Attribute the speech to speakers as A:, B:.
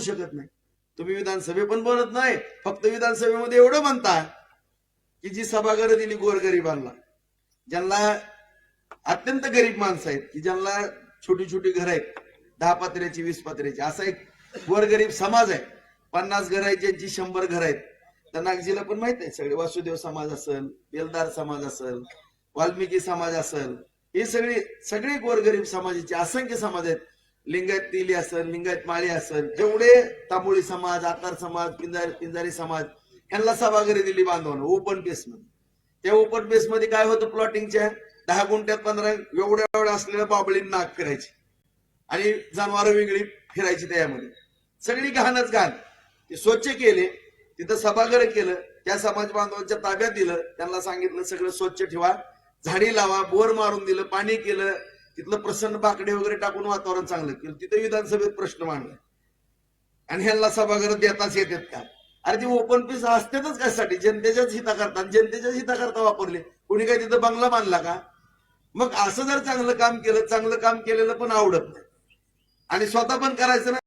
A: शकत नाही. तुम्ही विधानसभे पण बनत नाही फक्त विधानसभेमध्ये एवढं म्हणता की जी सभागृह दिली गोरगरिबांना ज्यांना अत्यंत गरीब माणसं आहेत की ज्यांना छोटी छोटी घर आहेत दहा पात्र्याची वीस पात्र्याची असा एक गोरगरीब समाज आहे. पन्नास घर आहेत ज्यांची शंभर घर आहेत. तर नागजीला पण माहीत आहे सगळे वासुदेव समाज असेल बेलदार समाज असेल वाल्मिकी समाज असेल हे सगळे सगळे गोरगरीब समाजाचे असंख्य समाज आहेत. लिंगायत तिली असेल लिंगायत माळी असेल जेवढे तांबोळी समाज आकार समाज पिंजारी पिंजारी समाज यांना सभागृह दिली बांधवानं ओपन पेस मध्ये. त्या ओपन पेस मध्ये काय होतं प्लॉटिंगच्या दहा गुंठ्यात पंधरा एवढ्या एवढ्या असलेल्या बाबळी नाक फिरायची आणि जनावर वेगळी फिरायची त्यामध्ये. सगळी घाणच घाण. ते स्वच्छ केले तिथं सभागृह केलं त्या समाज बांधवांच्या ताब्यात दिलं त्यांना सांगितलं सगळं स्वच्छ ठेवा. झाडी लावा बोर मारून दिलं पाणी केलं तिथलं प्रसन्न बाकडे वगैरे टाकून वातावरण चांगलं केलं. तिथे विधानसभेत प्रश्न मांडला. आणि ह्यांना सभागृह देताच येतात का? अरे ते ओपन पीस असतातच कशासाठी? जनतेच्याच हिताकरता आणि जनतेच्याच हिताकरता वापरले. कोणी काय तिथं बंगला बांधला का? मग असं जर चांगलं काम केलं चांगलं काम केलेलं पण आवडत नाही. आणि स्वतः पण करायचं ना?